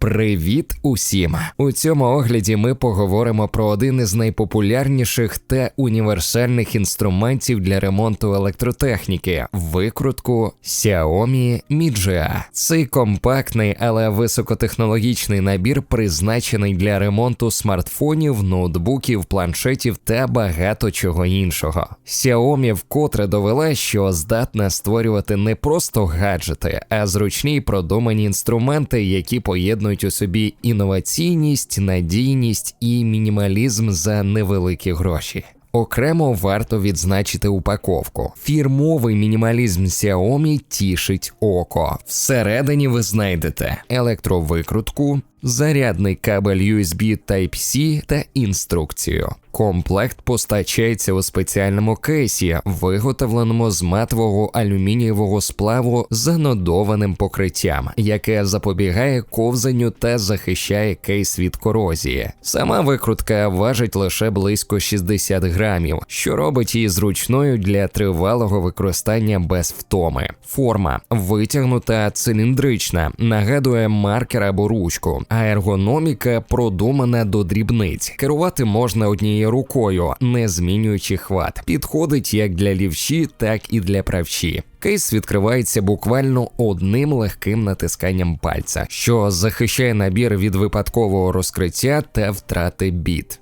Привіт усім! У цьому огляді ми поговоримо про один із найпопулярніших та універсальних інструментів для ремонту електротехніки викрутку Xiaomi Mijia. Цей компактний, але високотехнологічний набір призначений для ремонту смартфонів, ноутбуків, планшетів та багато чого іншого. Xiaomi вкотре довела, що здатна створювати не просто гаджети, а зручні й продумані інструменти, які поєднують у собі інноваційність, надійність і мінімалізм за невеликі гроші. Окремо варто відзначити упаковку. Фірмовий мінімалізм Xiaomi тішить око. Всередині ви знайдете електровикрутку, зарядний кабель USB Type-C та інструкцію. Комплект постачається у спеціальному кейсі, виготовленому з матового алюмінієвого сплаву з анодованим покриттям, яке запобігає ковзанню та захищає кейс від корозії. Сама викрутка важить лише близько 60 грамів, що робить її зручною для тривалого використання без втоми. Форма витягнута циліндрична, нагадує маркер або ручку, а ергономіка продумана до дрібниць. Керувати можна однією рукою, не змінюючи хват. Підходить як для лівші, так і для правші. Кейс відкривається буквально одним легким натисканням пальця, що захищає набір від випадкового розкриття та втрати біт.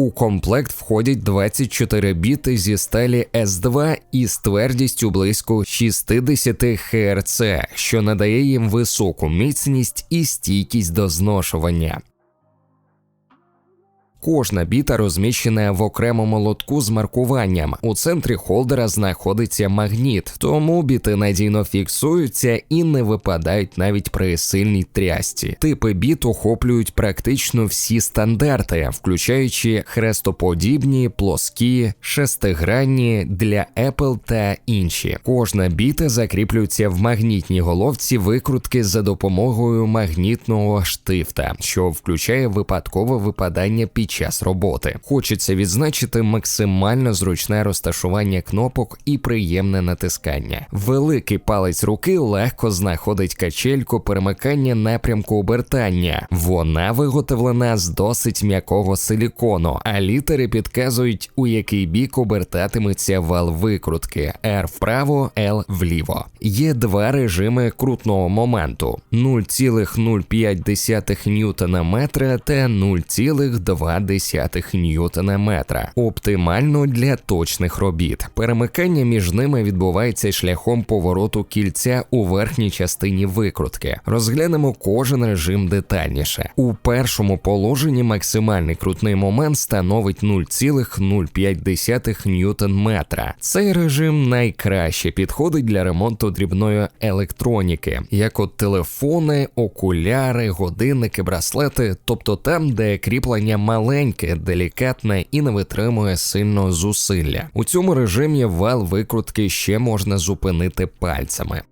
У комплект входять 24 біти зі сталі S2 із твердістю близько 60 Хц, що надає їм високу міцність і стійкість до зношування. Кожна біта розміщена в окремому лотку з маркуванням. У центрі холдера знаходиться магніт, тому біти надійно фіксуються і не випадають навіть при сильній трясці. Типи біт охоплюють практично всі стандарти, включаючи хрестоподібні, плоскі, шестигранні для Apple та інші. Кожна біта закріплюється в магнітній головці викрутки за допомогою магнітного штифта, що включає випадкове випадання під час роботи. Хочеться відзначити максимально зручне розташування кнопок і приємне натискання. Великий палець руки легко знаходить качельку перемикання напрямку обертання. Вона виготовлена з досить м'якого силікону, а літери підказують, у який бік обертатиметься вал викрутки R вправо, L вліво. Є два режими крутного моменту: 0,05 ньютона метра та 0,2 0,2 ньютона метра. Оптимально для точних робіт. Перемикання між ними відбувається шляхом повороту кільця у верхній частині викрутки. Розглянемо кожен режим детальніше. У першому положенні максимальний крутний момент становить 0,05 ньютон метра. Цей режим найкраще підходить для ремонту дрібної електроніки, як от телефони, окуляри, годинники, браслети, тобто там, де кріплення мале маленьке, делікатне і не витримує сильного зусилля. У цьому режимі вал викрутки ще можна зупинити пальцями.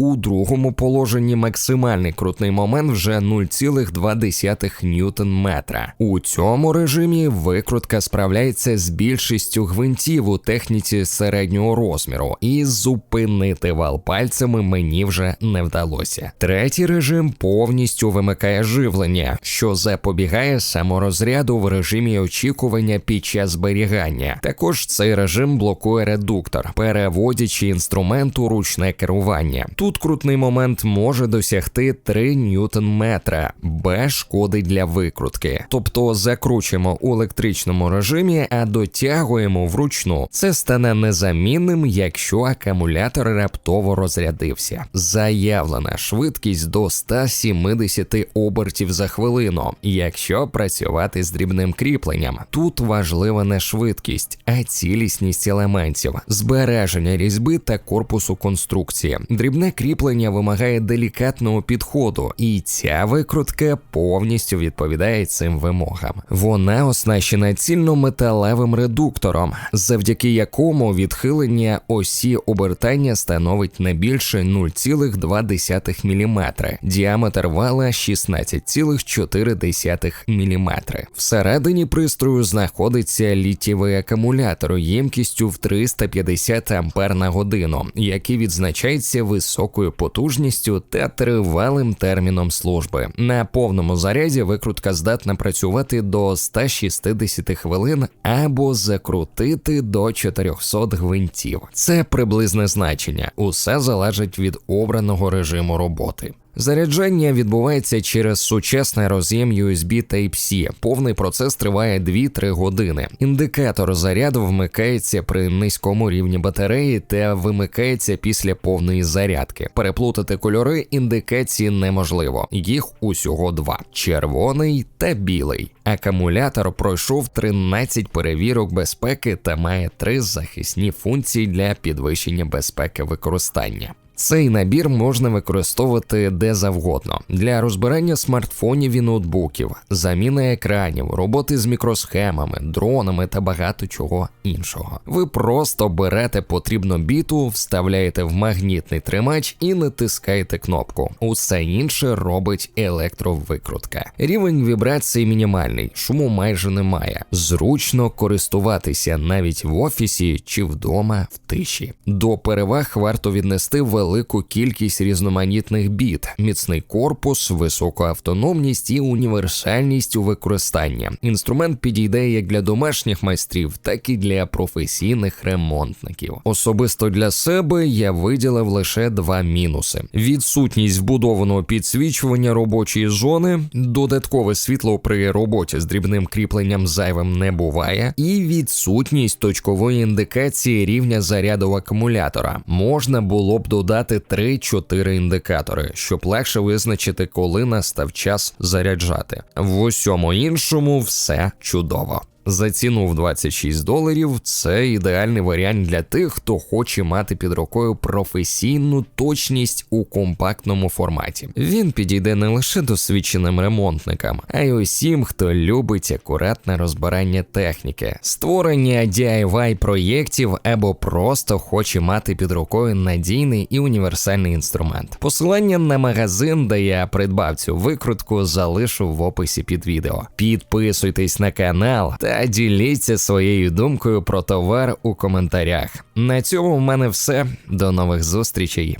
У другому положенні максимальний крутний момент вже 0,2 ньютон метра. У цьому режимі викрутка справляється з більшістю гвинтів у техніці середнього розміру, і зупинити вал пальцями мені вже не вдалося. Третій режим повністю вимикає живлення, що запобігає саморозряду в режимі очікування під час зберігання. Також цей режим блокує редуктор, переводячи інструмент у ручне керування. Тут Тут крутний момент може досягти 3 ньютон метра без шкоди для викрутки. Тобто закручуємо у електричному режимі, а дотягуємо вручну. Це стане незамінним, якщо акумулятор раптово розрядився. Заявлена швидкість до 170 обертів за хвилину, якщо працювати з дрібним кріпленням. Тут важлива не швидкість, а цілісність елементів, збереження різьби та корпусу конструкції. Дрібне кріплення вимагає делікатного підходу, і ця викрутка повністю відповідає цим вимогам. Вона оснащена цільнометалевим редуктором, завдяки якому відхилення осі обертання становить не більше 0,2 мм, діаметр вала 16,4 мм. Всередині пристрою знаходиться літєвий акумулятор ємкістю в 350 ампер на годину, який відзначається високою потужністю та тривалим терміном служби. На повному заряді викрутка здатна працювати до 160 хвилин або закрутити до 400 гвинтів. Це приблизне значення. Усе залежить від обраного режиму роботи. Заряджання відбувається через сучасний роз'єм USB Type-C. Повний процес триває 2-3 години. Індикатор заряду вмикається при низькому рівні батареї та вимикається після повної зарядки. Переплутати кольори індикації неможливо. Їх усього два: червоний та білий. Акумулятор пройшов 13 перевірок безпеки та має три захисні функції для підвищення безпеки використання. Цей набір можна використовувати де завгодно для розбирання смартфонів і ноутбуків, заміни екранів, роботи з мікросхемами, дронами та багато чого іншого. Ви просто берете потрібну біту, вставляєте в магнітний тримач і натискаєте кнопку. Усе інше робить електровикрутка. Рівень вібрації мінімальний, шуму майже немає. Зручно користуватися навіть в офісі чи вдома в тиші. До переваг варто віднести велику велику кількість різноманітних біт, міцний корпус, високу автономність і універсальність у використанні. Інструмент підійде як для домашніх майстрів, так і для професійних ремонтників. Особисто для себе я виділив лише два мінуси: відсутність вбудованого підсвічування робочої зони, додаткове світло при роботі з дрібним кріпленням зайвим не буває, і відсутність точкової індикації рівня заряду акумулятора можна було б додати додати 3-4 індикатори, щоб легше визначити, коли настав час заряджати. В усьому іншому все чудово. За ціну в 26 доларів це ідеальний варіант для тих, хто хоче мати під рукою професійну точність у компактному форматі. Він підійде не лише досвідченим ремонтникам, а й усім, хто любить акуратне розбирання техніки, створення DIY проєктів або просто хоче мати під рукою надійний і універсальний інструмент. Посилання на магазин, де я придбав цю викрутку, залишу в описі під відео. Підписуйтесь на канал та діліться своєю думкою про товар у коментарях. На цьому в мене все. До нових зустрічей.